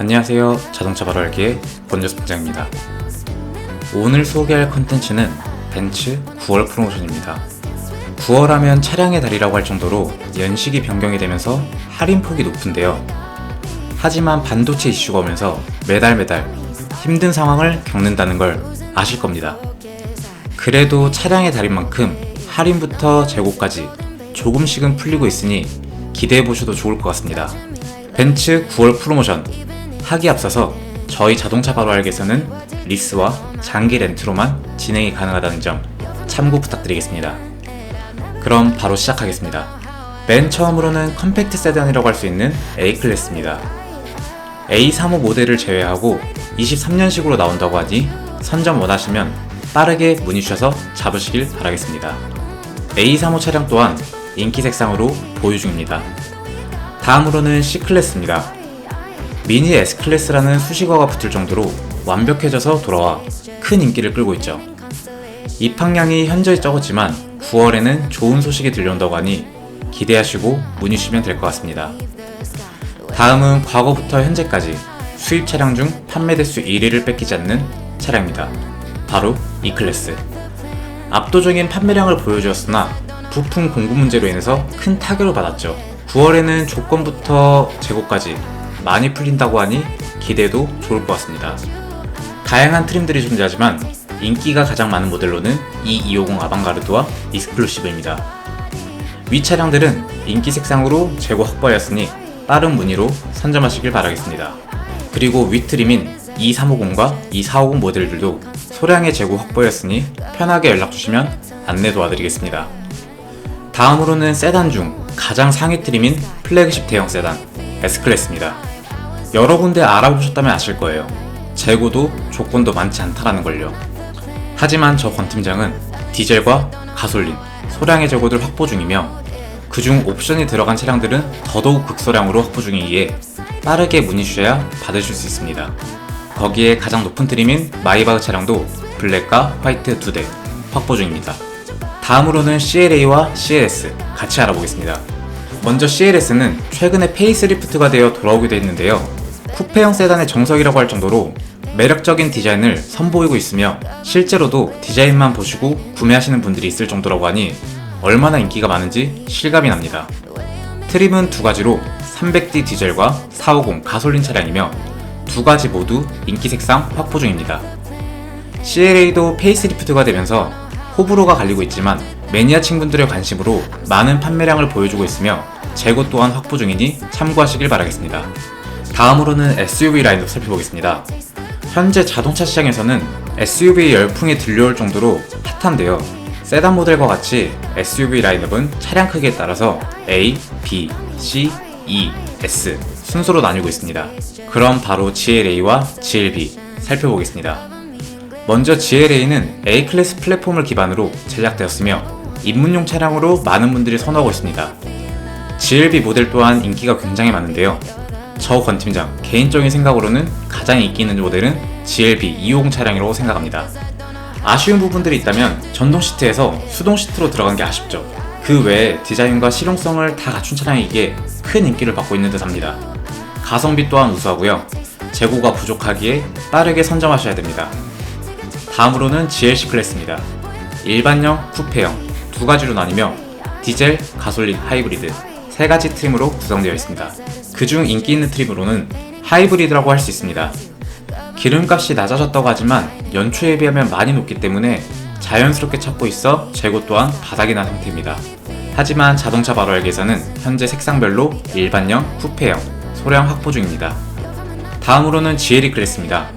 안녕하세요. 자동차 바로 알기의 권조수 부장입니다. 오늘 소개할 컨텐츠는 벤츠 9월 프로모션입니다. 9월 하면 차량의 달이라고 할 정도로 연식이 변경이 되면서 할인 폭이 높은데요. 하지만 반도체 이슈가 오면서 매달 매달 힘든 상황을 겪는다는 걸 아실 겁니다. 그래도 차량의 달인 만큼 할인부터 재고까지 조금씩은 풀리고 있으니 기대해 보셔도 좋을 것 같습니다. 벤츠 9월 프로모션 하기 앞서서 저희 자동차 바로 알기에서는 리스와 장기 렌트로만 진행이 가능하다는 점 참고 부탁드리겠습니다. 그럼 바로 시작하겠습니다. 맨 처음으로는 컴팩트 세단이라고 할 수 있는 A클래스입니다. A35 모델을 제외하고 23년식으로 나온다고 하니 선점 원하시면 빠르게 문의 주셔서 잡으시길 바라겠습니다. A35 차량 또한 인기 색상으로 보유 중입니다. 다음으로는 C클래스입니다. 미니 S클래스라는 수식어가 붙을 정도로 완벽해져서 돌아와 큰 인기를 끌고 있죠. 입항량이 현저히 적었지만 9월에는 좋은 소식이 들려온다고 하니 기대하시고 문의 주시면 될 것 같습니다. 다음은 과거부터 현재까지 수입 차량 중 판매 대수 1위를 뺏기지 않는 차량입니다. 바로 E클래스. 압도적인 판매량을 보여주었으나 부품 공급 문제로 인해서 큰 타격을 받았죠. 9월에는 조건부터 재고까지 많이 풀린다고 하니 기대도 좋을 것 같습니다. 다양한 트림들이 존재하지만 인기가 가장 많은 모델로는 E250 아방가르드와 익스클루시브입니다. 위 차량들은 인기 색상으로 재고 확보하였으니 빠른 문의로 선점하시길 바라겠습니다. 그리고 위 트림인 E350과 E450 모델들도 소량의 재고 확보였으니 편하게 연락 주시면 안내 도와드리겠습니다. 다음으로는 세단 중 가장 상위 트림인 플래그십 대형 세단 S클래스입니다. 여러 군데 알아보셨다면 아실 거예요. 재고도 조건도 많지 않다라는 걸요. 하지만 저 권 팀장은 디젤과 가솔린, 소량의 재고들 확보 중이며 그중 옵션이 들어간 차량들은 더더욱 극소량으로 확보 중이기에 빠르게 문의 주셔야 받으실 수 있습니다. 거기에 가장 높은 트림인 마이바흐 차량도 블랙과 화이트 두 대 확보 중입니다. 다음으로는 CLA와 CLS 같이 알아보겠습니다. 먼저 CLS는 최근에 페이스리프트가 되어 돌아오기도 했는데요. 쿠페형 세단의 정석이라고 할 정도로 매력적인 디자인을 선보이고 있으며 실제로도 디자인만 보시고 구매하시는 분들이 있을 정도라고 하니 얼마나 인기가 많은지 실감이 납니다. 트림은 두 가지로 300D 디젤과 450 가솔린 차량이며 두 가지 모두 인기 색상 확보 중입니다. CLA도 페이스리프트가 되면서 호불호가 갈리고 있지만 매니아층 분들의 관심으로 많은 판매량을 보여주고 있으며 재고 또한 확보 중이니 참고하시길 바라겠습니다. 다음으로는 SUV 라인업 살펴보겠습니다. 현재 자동차 시장에서는 SUV 열풍이 들려올 정도로 핫한데요. 세단 모델과 같이 SUV 라인업은 차량 크기에 따라서 A, B, C, E, S 순서로 나뉘고 있습니다. 그럼 바로 GLA와 GLB 살펴보겠습니다. 먼저 GLA는 A클래스 플랫폼을 기반으로 제작되었으며 입문용 차량으로 많은 분들이 선호하고 있습니다. GLB 모델 또한 인기가 굉장히 많은데요. 저 권 팀장 개인적인 생각으로는 가장 인기 있는 모델은 GLB 250 차량이라고 생각합니다. 아쉬운 부분들이 있다면 전동 시트에서 수동 시트로 들어간 게 아쉽죠. 그 외에 디자인과 실용성을 다 갖춘 차량이기에 큰 인기를 받고 있는 듯 합니다. 가성비 또한 우수하고요. 재고가 부족하기에 빠르게 선점하셔야 됩니다. 다음으로는 GLC 클래스입니다. 일반형, 쿠페형 두 가지로 나뉘며 디젤, 가솔린, 하이브리드 세 가지 트림으로 구성되어 있습니다. 그중 인기 있는 트림으로는 하이브리드라고 할 수 있습니다. 기름값이 낮아졌다고 하지만 연초에 비하면 많이 높기 때문에 자연스럽게 찾고 있어 재고 또한 바닥이 난 상태입니다. 하지만 자동차 바로 알기에서는 현재 색상별로 일반형, 쿠페형, 소량 확보 중입니다. 다음으로는 GLE 클래스입니다.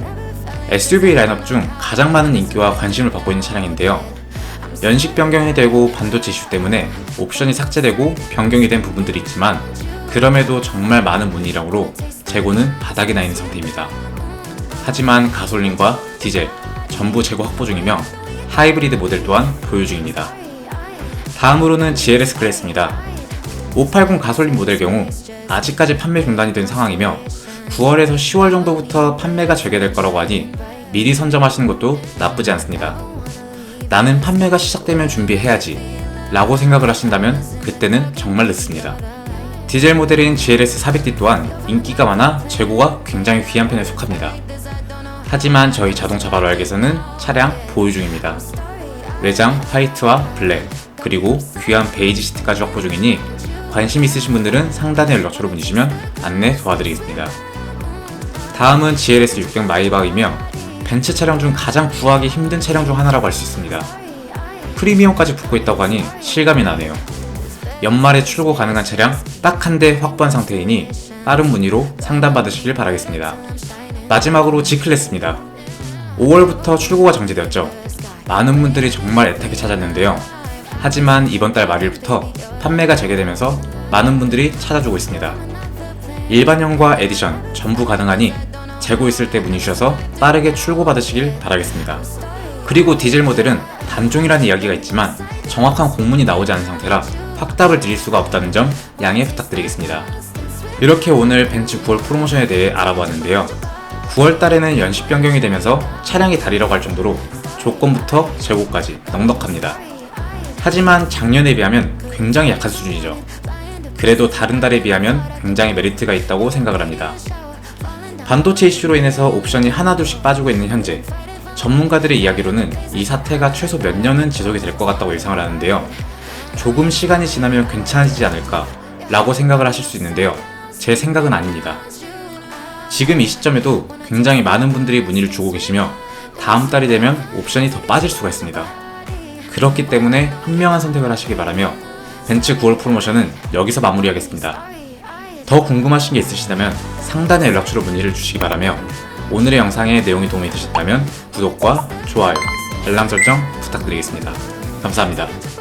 SUV 라인업 중 가장 많은 인기와 관심을 받고 있는 차량인데요. 연식 변경이 되고 반도체 이슈 때문에 옵션이 삭제되고 변경이 된 부분들이 있지만 그럼에도 정말 많은 문의량으로 재고는 바닥이 나 있는 상태입니다. 하지만 가솔린과 디젤 전부 재고 확보 중이며 하이브리드 모델 또한 보유 중입니다. 다음으로는 GLS 클래스입니다. 580 가솔린 모델 경우 아직까지 판매 중단이 된 상황이며 9월에서 10월 정도부터 판매가 재개될 거라고 하니 미리 선점하시는 것도 나쁘지 않습니다. 나는 판매가 시작되면 준비해야지 라고 생각을 하신다면 그때는 정말 늦습니다. 디젤 모델인 GLS 400D 또한 인기가 많아 재고가 굉장히 귀한 편에 속합니다. 하지만 저희 자동차 바로 알게서는 차량 보유 중입니다. 외장 화이트와 블랙, 그리고 귀한 베이지 시트까지 확보 중이니 관심 있으신 분들은 상단의 연락처로 문의주시면 안내 도와드리겠습니다. 다음은 GLS 600 마이바이며 벤츠 차량 중 가장 구하기 힘든 차량 중 하나라고 할 수 있습니다. 프리미엄까지 붙고 있다고 하니 실감이 나네요. 연말에 출고 가능한 차량 딱 한 대 확보한 상태이니 빠른 문의로 상담받으시길 바라겠습니다. 마지막으로 G클래스입니다. 5월부터 출고가 정지되었죠. 많은 분들이 정말 애타게 찾았는데요. 하지만 이번 달 말일부터 판매가 재개되면서 많은 분들이 찾아주고 있습니다. 일반형과 에디션 전부 가능하니 재고 있을 때 문의 주셔서 빠르게 출고 받으시길 바라겠습니다. 그리고 디젤 모델은 단종이라는 이야기가 있지만 정확한 공문이 나오지 않은 상태라 확답을 드릴 수가 없다는 점 양해 부탁드리겠습니다. 이렇게 오늘 벤츠 9월 프로모션에 대해 알아보았는데요. 9월 달에는 연식 변경이 되면서 차량이 달이라고 할 정도로 조건부터 재고까지 넉넉합니다. 하지만 작년에 비하면 굉장히 약한 수준이죠. 그래도 다른 달에 비하면 굉장히 메리트가 있다고 생각을 합니다. 반도체 이슈로 인해서 옵션이 하나둘씩 빠지고 있는 현재 전문가들의 이야기로는 이 사태가 최소 몇 년은 지속이 될 것 같다고 예상을 하는데요. 조금 시간이 지나면 괜찮아지지 않을까 라고 생각을 하실 수 있는데요. 제 생각은 아닙니다. 지금 이 시점에도 굉장히 많은 분들이 문의를 주고 계시며 다음 달이 되면 옵션이 더 빠질 수가 있습니다. 그렇기 때문에 현명한 선택을 하시기 바라며 벤츠 9월 프로모션은 여기서 마무리하겠습니다. 더 궁금하신 게 있으시다면 상단의 연락처로 문의를 주시기 바라며 오늘의 영상의 내용이 도움이 되셨다면 구독과 좋아요, 알람 설정 부탁드리겠습니다. 감사합니다.